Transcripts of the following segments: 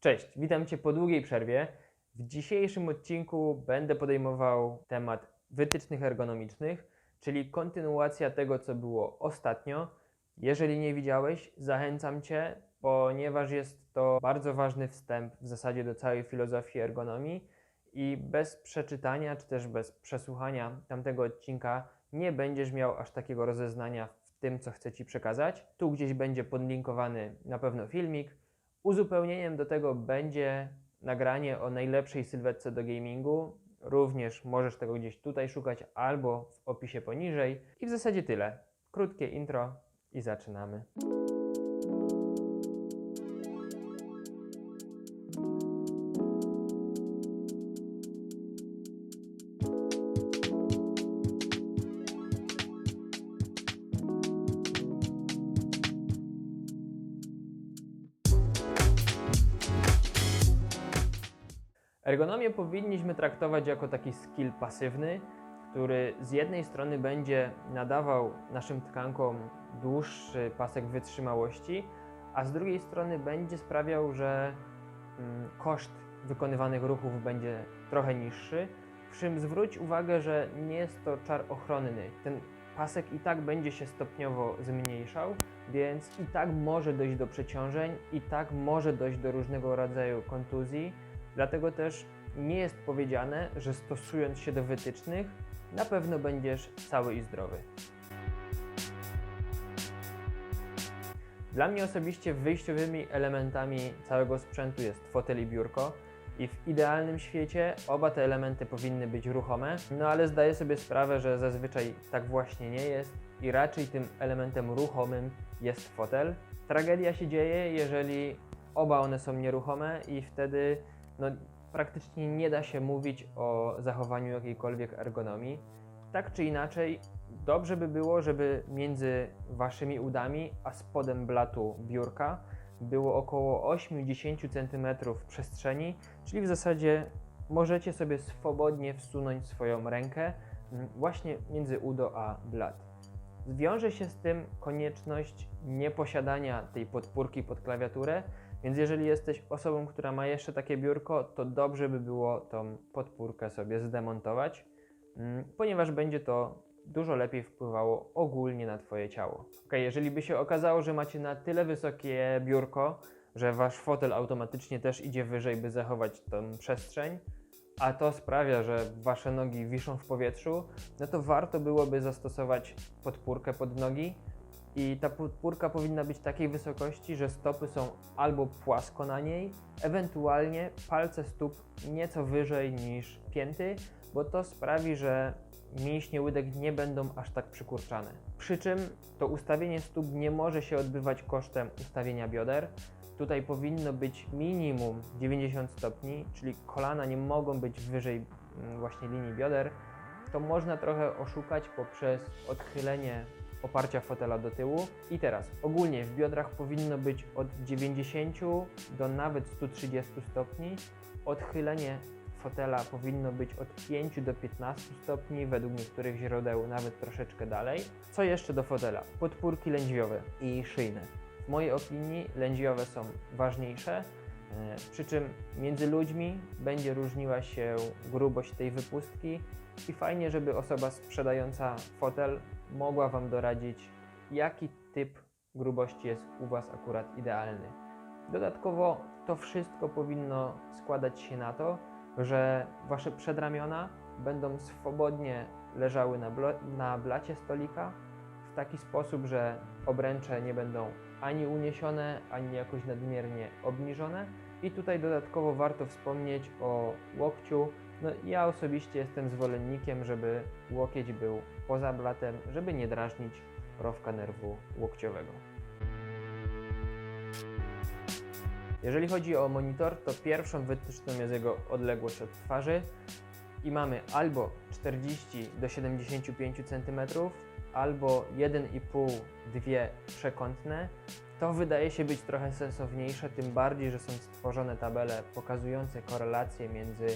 Cześć, witam Cię po długiej przerwie. W dzisiejszym odcinku będę podejmował temat wytycznych ergonomicznych, czyli kontynuacja tego, co było ostatnio. Jeżeli nie widziałeś, zachęcam Cię, ponieważ jest to bardzo ważny wstęp w zasadzie do całej filozofii ergonomii i bez przeczytania czy też bez przesłuchania tamtego odcinka nie będziesz miał aż takiego rozeznania w tym, co chcę Ci przekazać. Tu gdzieś będzie podlinkowany na pewno filmik. Uzupełnieniem do tego będzie nagranie o najlepszej sylwetce do gamingu. Również możesz tego gdzieś tutaj szukać albo w opisie poniżej. I w zasadzie tyle. Krótkie intro i zaczynamy. Ergonomię powinniśmy traktować jako taki skill pasywny, który z jednej strony będzie nadawał naszym tkankom dłuższy pasek wytrzymałości, a z drugiej strony będzie sprawiał, że mm, koszt wykonywanych ruchów będzie trochę niższy. Przy czym zwróć uwagę, że nie jest to czar ochronny. Ten pasek i tak będzie się stopniowo zmniejszał, więc i tak może dojść do przeciążeń, i tak może dojść do różnego rodzaju kontuzji. Dlatego też nie jest powiedziane, że stosując się do wytycznych, na pewno będziesz cały i zdrowy. Dla mnie osobiście wyjściowymi elementami całego sprzętu jest fotel i biurko. I w idealnym świecie oba te elementy powinny być ruchome, no ale zdaję sobie sprawę, że zazwyczaj tak właśnie nie jest i raczej tym elementem ruchomym jest fotel. Tragedia się dzieje, jeżeli oba one są nieruchome i wtedy no, praktycznie nie da się mówić o zachowaniu jakiejkolwiek ergonomii. Tak czy inaczej, dobrze by było, żeby między waszymi udami a spodem blatu biurka było około 8-10 cm przestrzeni, czyli w zasadzie możecie sobie swobodnie wsunąć swoją rękę mm, właśnie między udo a blat. Wiąże się z tym konieczność nieposiadania tej podpórki pod klawiaturę, więc jeżeli jesteś osobą, która ma jeszcze takie biurko, to dobrze by było tą podpórkę sobie zdemontować, mm, ponieważ będzie to dużo lepiej wpływało ogólnie na Twoje ciało. Ok, jeżeli by się okazało, że macie na tyle wysokie biurko, że Wasz fotel automatycznie też idzie wyżej, by zachować tą przestrzeń, a to sprawia, że Wasze nogi wiszą w powietrzu, no to warto byłoby zastosować podpórkę pod nogi, i ta podpórka powinna być takiej wysokości, że stopy są albo płasko na niej, ewentualnie palce stóp nieco wyżej niż pięty, bo to sprawi, że mięśnie łydek nie będą aż tak przykurczane. Przy czym to ustawienie stóp nie może się odbywać kosztem ustawienia bioder. Tutaj powinno być minimum 90 stopni, czyli kolana nie mogą być wyżej mm, właśnie linii bioder. To można trochę oszukać poprzez odchylenie oparcia fotela do tyłu. I teraz ogólnie w biodrach powinno być od 90 do nawet 130 stopni. Odchylenie fotela powinno być od 5 do 15 stopni, według niektórych źródeł nawet troszeczkę dalej. Co jeszcze do fotela? Podpórki lędźwiowe i szyjne. W mojej opinii lędźwiowe są ważniejsze, e, przy czym między ludźmi będzie różniła się grubość tej wypustki i fajnie, żeby osoba sprzedająca fotel mogła Wam doradzić, jaki typ grubości jest u Was akurat idealny. Dodatkowo to wszystko powinno składać się na to, że Wasze przedramiona będą swobodnie leżały na, na blacie stolika w taki sposób, że obręcze nie będą ani uniesione, ani jakoś nadmiernie obniżone. I tutaj dodatkowo warto wspomnieć o łokciu, no, ja osobiście jestem zwolennikiem, żeby łokieć był poza blatem, żeby nie drażnić rowka nerwu łokciowego. Jeżeli chodzi o monitor, to pierwszą wytyczną jest jego odległość od twarzy i mamy albo 40 do 75 cm, albo 1,5-2 przekątne. To wydaje się być trochę sensowniejsze, tym bardziej, że są stworzone tabele pokazujące korelację między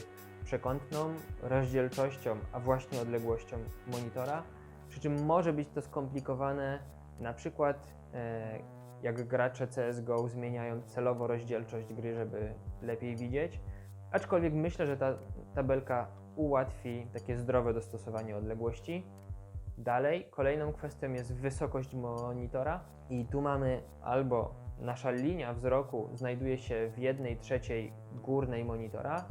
przekątną rozdzielczością, a właśnie odległością monitora. Przy czym może być to skomplikowane na przykład e, jak gracze CSGO zmieniają celowo rozdzielczość gry, żeby lepiej widzieć. Aczkolwiek myślę, że ta tabelka ułatwi takie zdrowe dostosowanie odległości. Dalej, kolejną kwestią jest wysokość monitora i tu mamy albo nasza linia wzroku znajduje się w jednej trzeciej górnej monitora,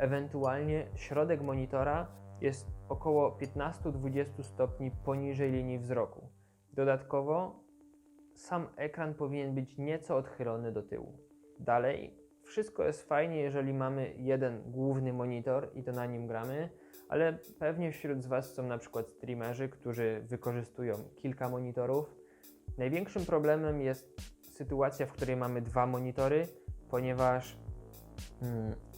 ewentualnie środek monitora jest około 15-20 stopni poniżej linii wzroku. Dodatkowo sam ekran powinien być nieco odchylony do tyłu. Dalej, wszystko jest fajnie, jeżeli mamy jeden główny monitor i to na nim gramy, ale pewnie wśród z Was są na przykład streamerzy, którzy wykorzystują kilka monitorów. Największym problemem jest sytuacja, w której mamy dwa monitory, ponieważ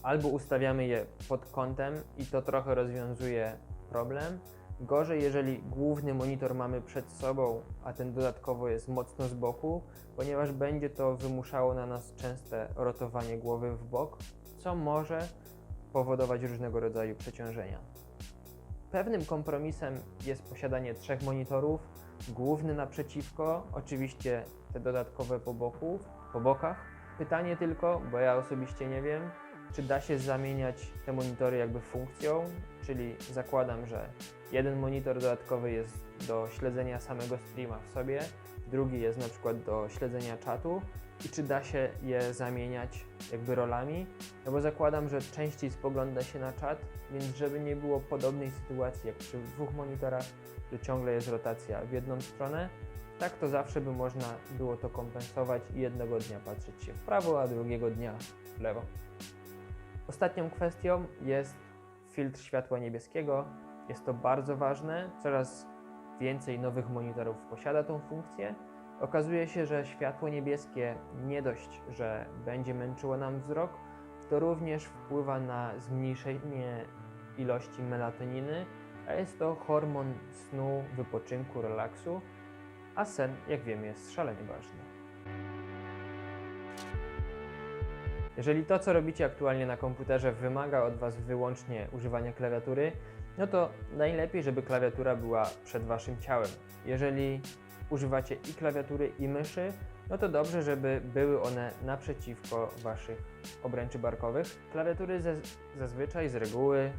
albo ustawiamy je pod kątem i to trochę rozwiązuje problem. Gorzej, jeżeli główny monitor mamy przed sobą, a ten dodatkowo jest mocno z boku, ponieważ będzie to wymuszało na nas częste rotowanie głowy w bok, co może powodować różnego rodzaju przeciążenia. Pewnym kompromisem jest posiadanie trzech monitorów, główny naprzeciwko, oczywiście te dodatkowe po, boku, po bokach. Pytanie tylko, bo ja osobiście nie wiem, czy da się zamieniać te monitory jakby funkcją, czyli zakładam, że jeden monitor dodatkowy jest do śledzenia samego streama w sobie, drugi jest na przykład do śledzenia czatu i czy da się je zamieniać jakby rolami, no bo zakładam, że częściej spogląda się na czat, więc żeby nie było podobnej sytuacji jak przy dwóch monitorach, że ciągle jest rotacja w jedną stronę, tak to zawsze by można było to kompensować i jednego dnia patrzeć się w prawo, a drugiego dnia w lewo. Ostatnią kwestią jest filtr światła niebieskiego. Jest to bardzo ważne. Coraz więcej nowych monitorów posiada tą funkcję. Okazuje się, że światło niebieskie nie dość, że będzie męczyło nam wzrok, to również wpływa na zmniejszenie ilości melatoniny, a jest to hormon snu, wypoczynku, relaksu, a sen, jak wiemy, jest szalenie ważny. Jeżeli to, co robicie aktualnie na komputerze, wymaga od Was wyłącznie używania klawiatury, no to najlepiej, żeby klawiatura była przed Waszym ciałem. Jeżeli używacie i klawiatury, i myszy, no to dobrze, żeby były one naprzeciwko Waszych obręczy barkowych. Klawiatury zazwyczaj, z reguły,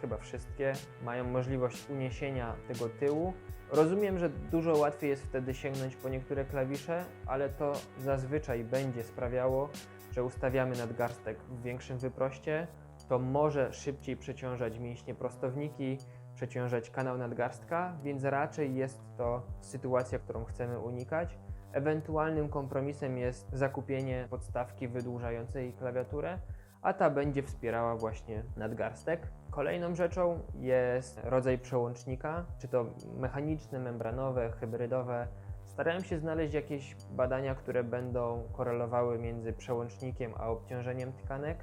chyba wszystkie, mają możliwość uniesienia tego tyłu. Rozumiem, że dużo łatwiej jest wtedy sięgnąć po niektóre klawisze, ale to zazwyczaj będzie sprawiało, że ustawiamy nadgarstek w większym wyproście, to może szybciej przeciążać mięśnie prostowniki, przeciążać kanał nadgarstka, więc raczej jest to sytuacja, którą chcemy unikać. Ewentualnym kompromisem jest zakupienie podstawki wydłużającej klawiaturę, a ta będzie wspierała właśnie nadgarstek. Kolejną rzeczą jest rodzaj przełącznika, czy to mechaniczne, membranowe, hybrydowe. Starałem się znaleźć jakieś badania, które będą korelowały między przełącznikiem a obciążeniem tkanek,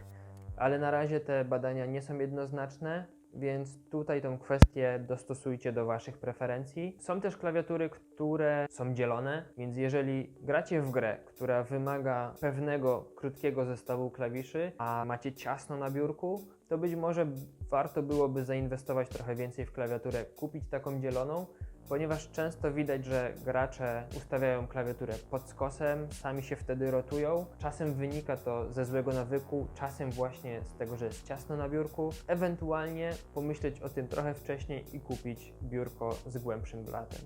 ale na razie te badania nie są jednoznaczne, więc tutaj tą kwestię dostosujcie do Waszych preferencji. Są też klawiatury, które są dzielone, więc jeżeli gracie w grę, która wymaga pewnego krótkiego zestawu klawiszy, a macie ciasno na biurku, to być może warto byłoby zainwestować trochę więcej w klawiaturę, kupić taką dzieloną, ponieważ często widać, że gracze ustawiają klawiaturę pod skosem, sami się wtedy rotują. Czasem wynika to ze złego nawyku, czasem właśnie z tego, że jest ciasno na biurku. Ewentualnie pomyśleć o tym trochę wcześniej i kupić biurko z głębszym blatem.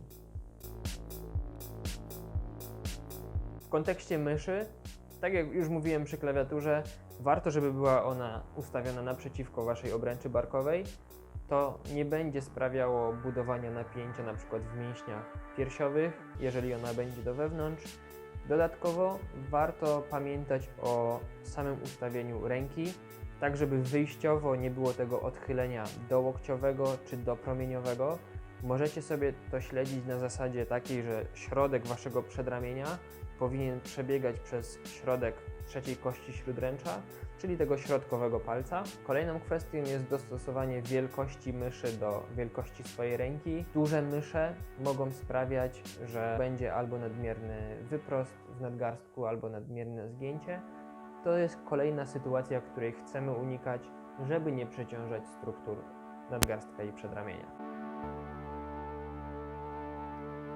W kontekście myszy, tak jak już mówiłem przy klawiaturze, warto, żeby była ona ustawiona naprzeciwko Waszej obręczy barkowej, to nie będzie sprawiało budowania napięcia na przykład w mięśniach piersiowych, jeżeli ona będzie do wewnątrz. Dodatkowo warto pamiętać o samym ustawieniu ręki, tak żeby wyjściowo nie było tego odchylenia do łokciowego czy do promieniowego. Możecie sobie to śledzić na zasadzie takiej, że środek waszego przedramienia powinien przebiegać przez środek trzeciej kości śródręcza, czyli tego środkowego palca. Kolejną kwestią jest dostosowanie wielkości myszy do wielkości swojej ręki. Duże mysze mogą sprawiać, że będzie albo nadmierny wyprost w nadgarstku, albo nadmierne zgięcie. To jest kolejna sytuacja, której chcemy unikać, żeby nie przeciążać struktur nadgarstka i przedramienia.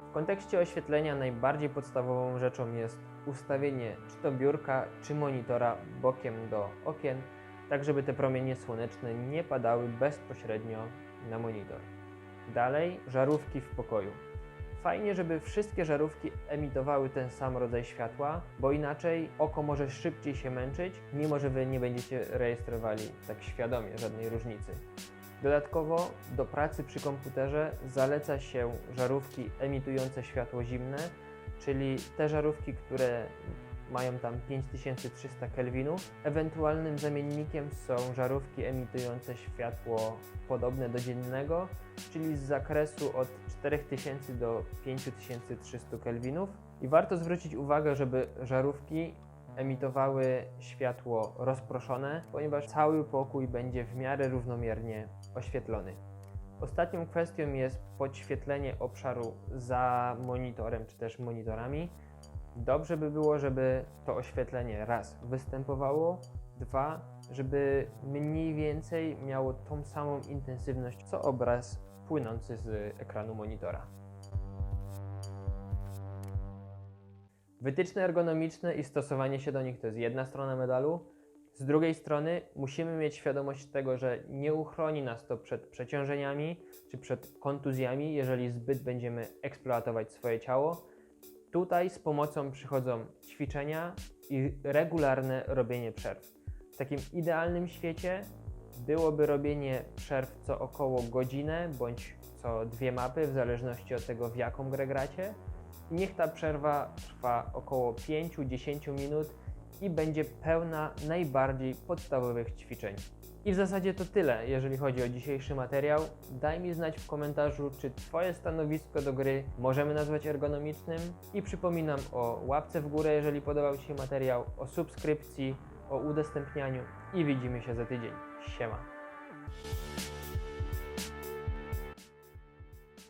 W kontekście oświetlenia najbardziej podstawową rzeczą jest ustawienie czy to biurka, czy monitora bokiem do okien, tak żeby te promienie słoneczne nie padały bezpośrednio na monitor. Dalej, żarówki w pokoju. Fajnie, żeby wszystkie żarówki emitowały ten sam rodzaj światła, bo inaczej oko może szybciej się męczyć, mimo że Wy nie będziecie rejestrowali tak świadomie żadnej różnicy. Dodatkowo do pracy przy komputerze zaleca się żarówki emitujące światło zimne, czyli te żarówki, które mają tam 5300 kelwinów. Ewentualnym zamiennikiem są żarówki emitujące światło podobne do dziennego, czyli z zakresu od 4000 do 5300 kelwinów. I warto zwrócić uwagę, żeby żarówki emitowały światło rozproszone, ponieważ cały pokój będzie w miarę równomiernie oświetlony. Ostatnią kwestią jest podświetlenie obszaru za monitorem czy też monitorami. Dobrze by było, żeby to oświetlenie raz występowało, dwa, żeby mniej więcej miało tą samą intensywność co obraz płynący z ekranu monitora. Wytyczne ergonomiczne i stosowanie się do nich to jest jedna strona medalu. Z drugiej strony musimy mieć świadomość tego, że nie uchroni nas to przed przeciążeniami czy przed kontuzjami, jeżeli zbyt będziemy eksploatować swoje ciało. Tutaj z pomocą przychodzą ćwiczenia i regularne robienie przerw. W takim idealnym świecie byłoby robienie przerw co około godzinę bądź co dwie mapy, w zależności od tego, w jaką grę gracie. Niech ta przerwa trwa około 5-10 minut i będzie pełna najbardziej podstawowych ćwiczeń. I w zasadzie to tyle, jeżeli chodzi o dzisiejszy materiał. Daj mi znać w komentarzu, czy Twoje stanowisko do gry możemy nazwać ergonomicznym. I przypominam o łapce w górę, jeżeli podobał Ci się materiał, o subskrypcji, o udostępnianiu i widzimy się za tydzień. Siema.